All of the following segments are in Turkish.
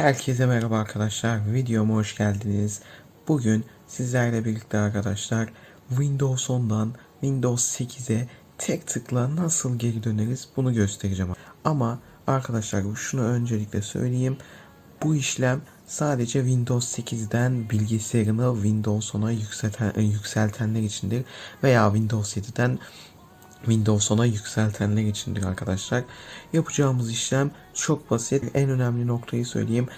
Herkese merhaba arkadaşlar. Videoma hoş geldiniz. Bugün sizlerle birlikte arkadaşlar Windows 10'dan Windows 8'e tek tıkla nasıl geri döneriz bunu göstereceğim. Ama arkadaşlar şunu öncelikle söyleyeyim. Bu işlem sadece Windows 8'den bilgisayarını Windows 10'a yükselten, yükseltenler içindir veya Windows 7'den Windows 10'a yükseltenler içindir arkadaşlar. Yapacağımız işlem çok basit. En önemli noktayı söyleyeyim.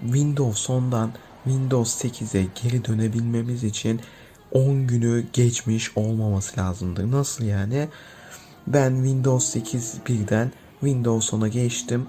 Windows 10'dan Windows 8'e geri dönebilmemiz için 10 günü geçmiş olmaması lazımdır. Nasıl yani? Ben Windows 8 birden Windows 10'a geçtim.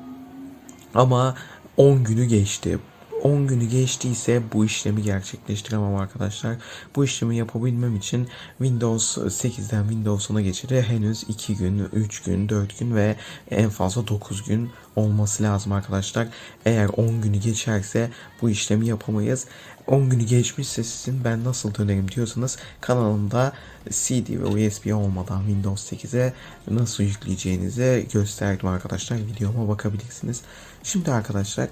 Ama 10 günü geçti. 10 günü geçtiyse bu işlemi gerçekleştiremem arkadaşlar. Bu işlemi yapabilmem için Windows 8'den Windows 10'a geçiri henüz 2 gün, 3 gün, 4 gün ve en fazla 9 gün olması lazım arkadaşlar. Eğer 10 günü geçerse bu işlemi yapamayız. 10 günü geçmişse sizin ben nasıl dönerim diyorsanız kanalımda CD ve USB olmadan Windows 8'e nasıl yükleyeceğinizi gösterdim arkadaşlar. Videoma bakabilirsiniz. Şimdi arkadaşlar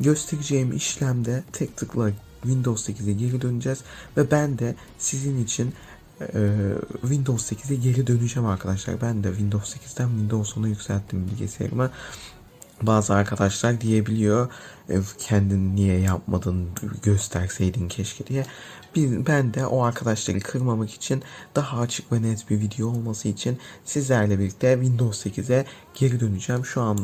göstereceğim işlemde tek tıkla Windows 8'e geri döneceğiz ve ben de sizin için e, Windows 8'e geri döneceğim arkadaşlar. Ben de Windows 8'den Windows 10'a yükselttim bilgisayarıma. Bazı arkadaşlar diyebiliyor e, kendin niye yapmadın gösterseydin keşke diye. Ben de o arkadaşları kırmamak için daha açık ve net bir video olması için sizlerle birlikte Windows 8'e geri döneceğim. Şu an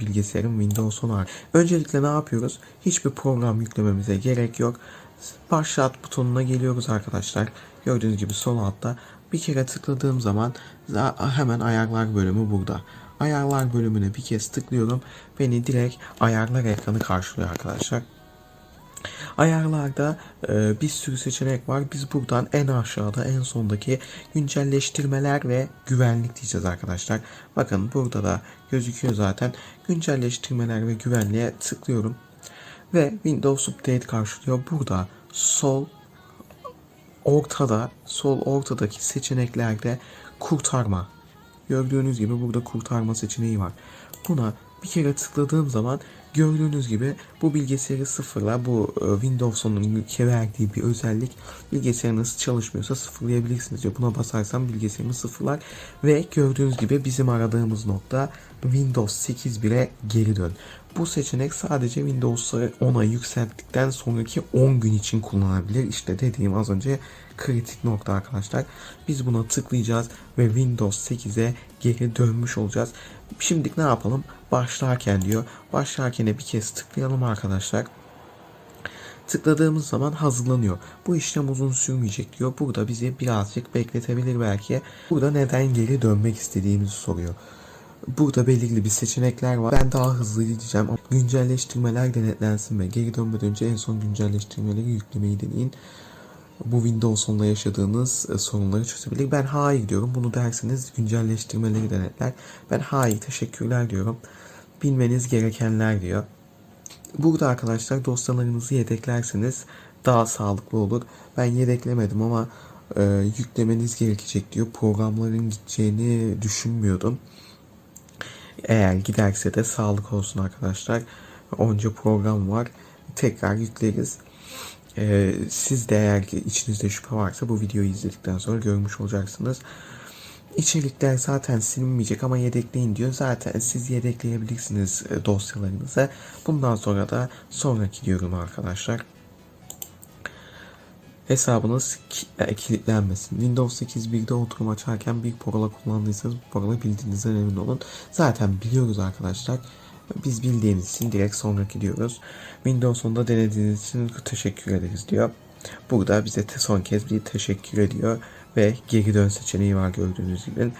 bilgisayarım Windows 10 var. Öncelikle ne yapıyoruz? Hiçbir program yüklememize gerek yok. Başlat butonuna geliyoruz arkadaşlar. Gördüğünüz gibi sol altta bir kere tıkladığım zaman hemen ayarlar bölümü burada. Ayarlar bölümüne bir kez tıklıyorum. Beni direkt ayarlar ekranı karşılıyor arkadaşlar. Ayarlarda e, bir sürü seçenek var. Biz buradan en aşağıda en sondaki güncelleştirmeler ve güvenlik diyeceğiz arkadaşlar. Bakın burada da gözüküyor zaten. Güncelleştirmeler ve güvenliğe tıklıyorum. Ve Windows Update karşılıyor. Burada sol ortada sol ortadaki seçeneklerde kurtarma Gördüğünüz gibi burada kurtarma seçeneği var. Buna bir kere tıkladığım zaman gördüğünüz gibi bu bilgisayarı sıfırla bu e, Windows'un verdiği bir özellik bilgisayarınız çalışmıyorsa sıfırlayabilirsiniz diyor. Buna basarsam bilgisayarımı sıfırlar ve gördüğünüz gibi bizim aradığımız nokta Windows 8.1'e geri dön. Bu seçenek sadece Windows'ları 10'a yükselttikten sonraki 10 gün için kullanılabilir. İşte dediğim az önce kritik nokta arkadaşlar. Biz buna tıklayacağız ve Windows 8'e geri dönmüş olacağız. Şimdi ne yapalım? Başlarken diyor. Başlarken bir kez tıklayalım arkadaşlar. Tıkladığımız zaman hazırlanıyor. Bu işlem uzun sürmeyecek diyor. Burada bizi birazcık bekletebilir belki. Burada neden geri dönmek istediğimizi soruyor. Burada belirli bir seçenekler var. Ben daha hızlı gideceğim. Güncelleştirmeler denetlensin ve geri dönmeden önce en son güncelleştirmeleri yüklemeyi deneyin. Bu Windows 10'da yaşadığınız e, sorunları çözebilir. Ben hayır diyorum. Bunu derseniz güncelleştirmeleri denetler. Ben hayır teşekkürler diyorum. Bilmeniz gerekenler diyor. Burada arkadaşlar dosyalarınızı yedeklerseniz daha sağlıklı olur. Ben yedeklemedim ama e, yüklemeniz gerekecek diyor. Programların gideceğini düşünmüyordum. Eğer giderse de sağlık olsun arkadaşlar. Onca program var. Tekrar yükleriz. Ee, siz de eğer içinizde şüphe varsa bu videoyu izledikten sonra görmüş olacaksınız. İçerikler zaten silinmeyecek ama yedekleyin diyor. Zaten siz yedekleyebilirsiniz e, dosyalarınızı. Bundan sonra da sonraki diyorum arkadaşlar. Hesabınız e, kilitlenmesin. Windows 8 1'de oturum açarken bir parola kullandıysanız bu parola bildiğinizden emin olun. Zaten biliyoruz arkadaşlar. Biz bildiğiniz için direkt sonraki diyoruz. Windows 10'da denediğiniz için teşekkür ederiz diyor. Burada bize son kez bir teşekkür ediyor ve geri dön seçeneği var gördüğünüz gibi.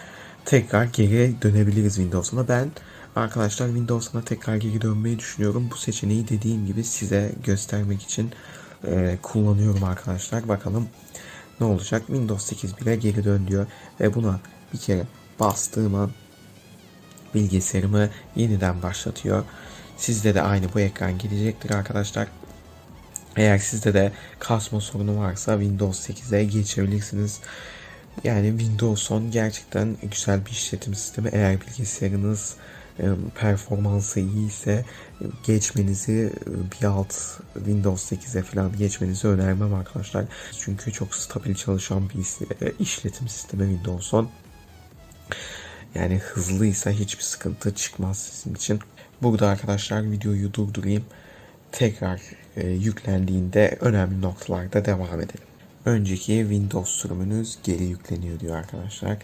Tekrar geri dönebiliriz Windows 10'a. Ben arkadaşlar Windows 10'a tekrar geri dönmeyi düşünüyorum. Bu seçeneği dediğim gibi size göstermek için e, kullanıyorum arkadaşlar. Bakalım ne olacak. Windows 8 bile geri dön diyor ve buna bir kere bastığım an bilgisayarımı yeniden başlatıyor. Sizde de aynı bu ekran gelecektir arkadaşlar. Eğer sizde de kasma sorunu varsa Windows 8'e geçebilirsiniz. Yani Windows 10 gerçekten güzel bir işletim sistemi. Eğer bilgisayarınız e, performansı iyi ise e, geçmenizi e, bir alt Windows 8'e falan geçmenizi önermem arkadaşlar. Çünkü çok stabil çalışan bir işletim sistemi Windows 10. Yani hızlıysa hiçbir sıkıntı çıkmaz sizin için. Burada arkadaşlar videoyu durdurayım. Tekrar e, yüklendiğinde önemli noktalarda devam edelim. Önceki Windows sürümünüz geri yükleniyor diyor arkadaşlar.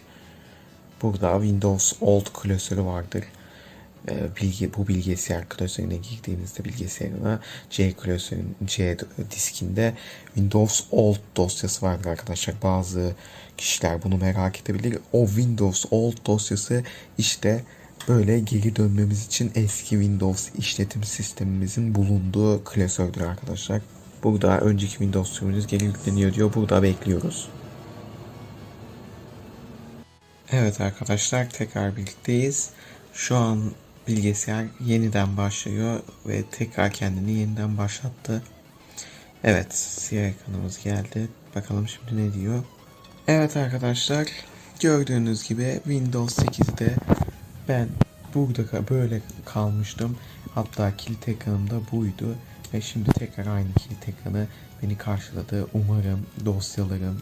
Burada Windows Old klasörü vardır. E, bilgi, bu bilgisayar klasörüne girdiğinizde bilgisayarına C klasörün C diskinde Windows Old dosyası vardır arkadaşlar. Bazı kişiler bunu merak edebilir. O Windows Old dosyası işte böyle geri dönmemiz için eski Windows işletim sistemimizin bulunduğu klasördür arkadaşlar. Burada önceki Windows sürümünüz geri yükleniyor diyor. Burada bekliyoruz. Evet arkadaşlar tekrar birlikteyiz. Şu an bilgisayar yeniden başlıyor ve tekrar kendini yeniden başlattı. Evet siyah ekranımız geldi. Bakalım şimdi ne diyor. Evet arkadaşlar gördüğünüz gibi Windows 8'de ben burada böyle kalmıştım. Hatta kilit ekranım da buydu. Ve şimdi tekrar aynı kilit ekranı beni karşıladı. Umarım dosyalarım,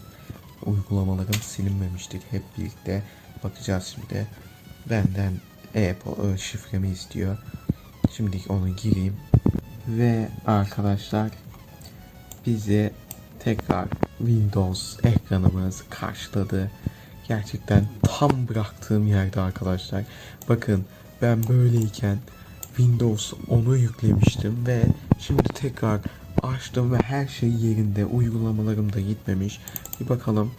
uygulamalarım silinmemiştir. Hep birlikte bakacağız şimdi. Benden e-posta şifremi istiyor. Şimdi onu gireyim. Ve arkadaşlar bizi tekrar Windows ekranımız karşıladı. Gerçekten tam bıraktığım yerde arkadaşlar. Bakın ben böyleyken Windows 10'u yüklemiştim ve şimdi tekrar açtım ve her şey yerinde. Uygulamalarım da gitmemiş. Bir bakalım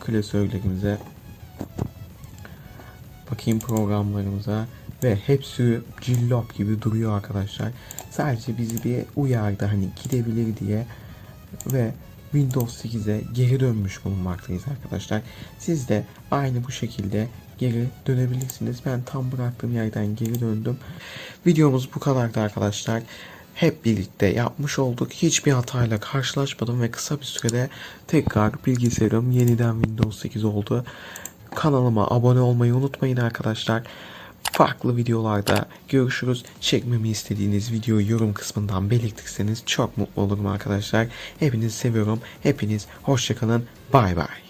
klasörlerimize. Bakayım programlarımıza ve hepsi cillop gibi duruyor arkadaşlar. Sadece bizi bir uyardı hani gidebilir diye ve Windows 8'e geri dönmüş bulunmaktayız arkadaşlar. Siz de aynı bu şekilde geri dönebilirsiniz. Ben tam bıraktığım yerden geri döndüm. Videomuz bu kadardı arkadaşlar. Hep birlikte yapmış olduk. Hiçbir hatayla karşılaşmadım ve kısa bir sürede tekrar bilgisayarım yeniden Windows 8 oldu. Kanalıma abone olmayı unutmayın arkadaşlar. Farklı videolarda görüşürüz. Çekmemi istediğiniz videoyu yorum kısmından belirtirseniz çok mutlu olurum arkadaşlar. Hepinizi seviyorum. Hepiniz hoşçakalın. Bay bay.